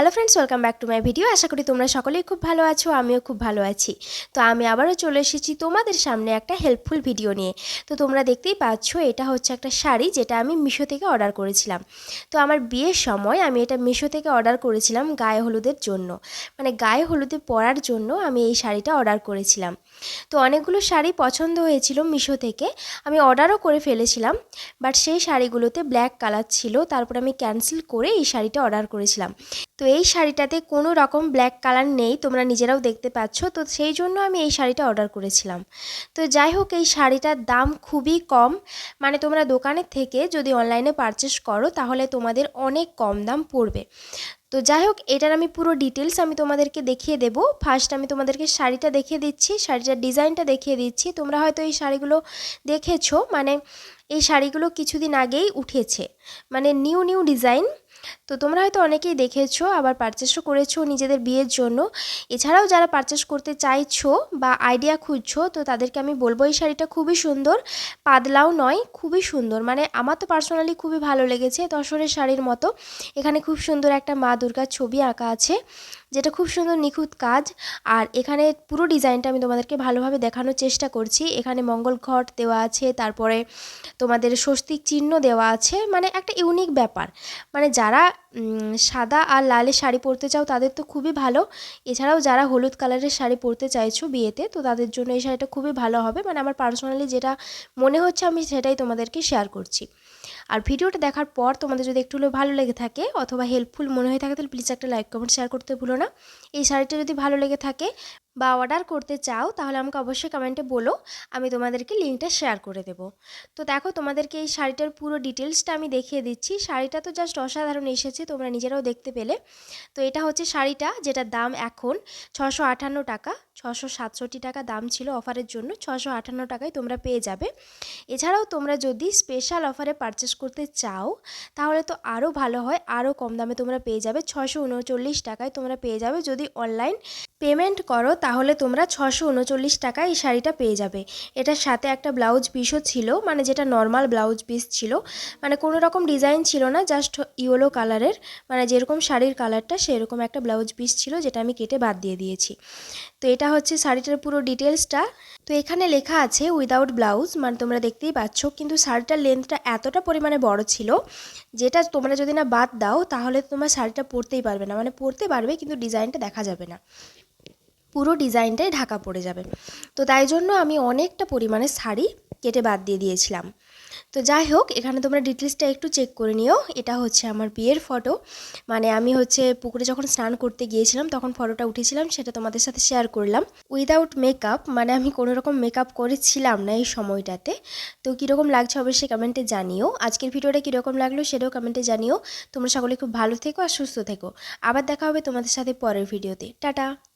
Hello friends welcome back to my video আশা করি তোমরা সকলেই খুব ভালো আছো, আমিও খুব ভালো আছি। তো আমি আবারও চলে এসেছি তোমাদের সামনে একটা হেল্পফুল ভিডিও নিয়ে। তো তোমরা দেখতেই পাচ্ছ, এটা হচ্ছে একটা শাড়ি যেটা আমি মিশো থেকে অর্ডার করেছিলাম। তো আমার বিয়ের সময় আমি এটা মিশো থেকে অর্ডার করেছিলাম গায়ে হলুদের জন্য। মানে গায়ে হলুদে পরার জন্য আমি এই শাড়িটা অর্ডার করেছিলাম। তো অনেকগুলো শাড়ি পছন্দ হয়েছিল মিশো থেকে, আমি অর্ডারও করে ফেলেছিলাম। বাট সেই শাড়িগুলোতে ব্ল্যাক কালার ছিল, তারপর আমি ক্যান্সেল করে এই শাড়িটা অর্ডার করেছিলাম। তো এই শাড়িটাতে কোনো রকম ব্ল্যাক কালার নেই, তোমরা নিজেরাও দেখতে পাচ্ছ। তো সেই জন্য আমি এই শাড়িটা অর্ডার করেছিলাম। তো যাই হোক, এই শাড়িটার দাম খুবই কম। মানে তোমরা দোকানের থেকে যদি অনলাইনে পারচেস করো, তাহলে তোমাদের অনেক কম দাম পড়বে। তো যাই হোক, এটার আমি পুরো ডিটেলস আমি তোমাদেরকে দেখিয়ে দেব। ফার্স্ট আমি তোমাদেরকে শাড়িটা দেখিয়ে দিচ্ছি, শাড়িটার ডিজাইনটা দেখিয়ে দিচ্ছি। তোমরা হয়তো এই শাড়িগুলো দেখেছ মানে এই শাড়িগুলো কিছুদিন আগেই উঠেছে। মানে নিউ নিউ ডিজাইন তো তোমরা হয়তো অনেকেই দেখেছ, আবার পারচেসও করেছ নিজেদের বিয়ের জন্য। এছাড়াও যারা পারচেস করতে চাইছো বা আইডিয়া খুঁজছো, তো তাদেরকে আমি বলব এই শাড়িটা খুবই সুন্দর। পাতলাও নয়, খুবই সুন্দর। মানে আমার তো পার্সোনালি খুবই ভালো লেগেছে তসরের শাড়ির মতো। এখানে খুব সুন্দর একটা মা দুর্গার ছবি আঁকা আছে, যেটা খুব সুন্দর নিখুঁত কাজ। আর এখানে পুরো ডিজাইনটা আমি তোমাদেরকে ভালোভাবে দেখানোর চেষ্টা করছি। এখানে মঙ্গল ঘট দেওয়া আছে, তারপরে তোমাদের স্বস্তিক চিহ্ন দেওয়া আছে। মানে একটা ইউনিক ব্যাপার। মানে যারা সাদা আর লালের শাড়ি পরতে চাও তাদের তো খুবই ভালো। এছাড়াও যারা হলুদ কালারের শাড়ি পরতে চাইছো বিয়েতে, তো তাদের জন্য এই শাড়িটা খুবই ভালো হবে। মানে আমার পার্সোনালি যেটা মনে হচ্ছে আমি সেটাই তোমাদেরকে শেয়ার করছি। আর ভিডিওটা দেখার পর তোমাদের যদি একটু হলেও ভালো লেগে থাকে অথবা হেল্পফুল মনে হয়ে থাকে, তাহলে প্লিজ একটা লাইক কমেন্ট শেয়ার করতে ভুলো না। এই শাড়িটা যদি ভালো লেগে থাকে বা অর্ডার করতে চাও, তাহলে আমাকে অবশ্যই কমেন্টে বলো, আমি তোমাদেরকে লিঙ্কটা শেয়ার করে দেবো। তো দেখো, তোমাদেরকে এই শাড়িটার পুরো ডিটেলসটা আমি দেখিয়ে দিচ্ছি। শাড়িটা তো জাস্ট অসাধারণ এসেছে, তোমরা নিজেরাও দেখতে পেলে। তো এটা হচ্ছে শাড়িটা, যেটার দাম এখন ছশো আটান্ন টাকা ছশো সাতষট্টি টাকা দাম ছিল অফারের জন্য ছশো আটান্ন টাকায় তোমরা পেয়ে যাবে। এছাড়াও তোমরা যদি স্পেশাল অফারে পারচেস করতে চাও, তাহলে তো আরও ভালো হয় আরও কম দামে তোমরা পেয়ে যাবে। ছশো উনচল্লিশ টাকায় তোমরা পেয়ে যাবে। যদি অনলাইন পেমেন্ট করো, তাহলে তোমরা ছশো উনচল্লিশ টাকায় এই শাড়িটা পেয়ে যাবে। এটার সাথে একটা ব্লাউজ পিসও ছিল মানে যেটা নর্মাল ব্লাউজ পিস ছিল। মানে কোনো রকম ডিজাইন ছিল না জাস্ট ইয়েলো কালারের মানে যেরকম শাড়ির কালারটা সেরকম একটা ব্লাউজ পিস ছিল, যেটা আমি কেটে বাদ দিয়ে দিয়েছি। তো এটা হচ্ছে শাড়িটার পুরো ডিটেলসটা তো এখানে লেখা আছে উইদাউট ব্লাউজ মানে তোমরা দেখতেই পাচ্ছ, কিন্তু শাড়িটার লেন্থটা এতটা পরিমাণে বড় ছিল, যেটা তোমরা যদি না বাদ দাও, তাহলে তোমার শাড়িটা পরতেই পারবে না। মানে পরতে পারবে, কিন্তু ডিজাইনটা দেখা যাবে না। পুরো ডিজাইনটাই ঢাকা পড়ে যাবে। তো তাই জন্য আমি অনেকটা পরিমাণে শাড়ি কেটে বাদ দিয়ে দিয়েছিলাম। তো যাই হোক, এখানে তোমরা ডিটেলসটা একটু চেক করে নিও। এটা হচ্ছে আমার বিয়ের ফটো। মানে আমি হচ্ছে পুকুরে যখন স্নান করতে গিয়েছিলাম, তখন ফটোটা উঠেছিলাম, সেটা তোমাদের সাথে শেয়ার করলাম। উইদাউট মেকআপ মানে আমি কোনো রকম মেকআপ করেছিলাম না এই সময়টাতে। তো কীরকম লাগছে অবশ্যই কমেন্টে জানিও। আজকের ভিডিওটা কীরকম লাগল সেটাও কমেন্টে জানিও। তোমরা সকলে খুব ভালো থেকো আর সুস্থ থেকো। আবার দেখা হবে তোমাদের সাথে পরের ভিডিওতে। টাটা!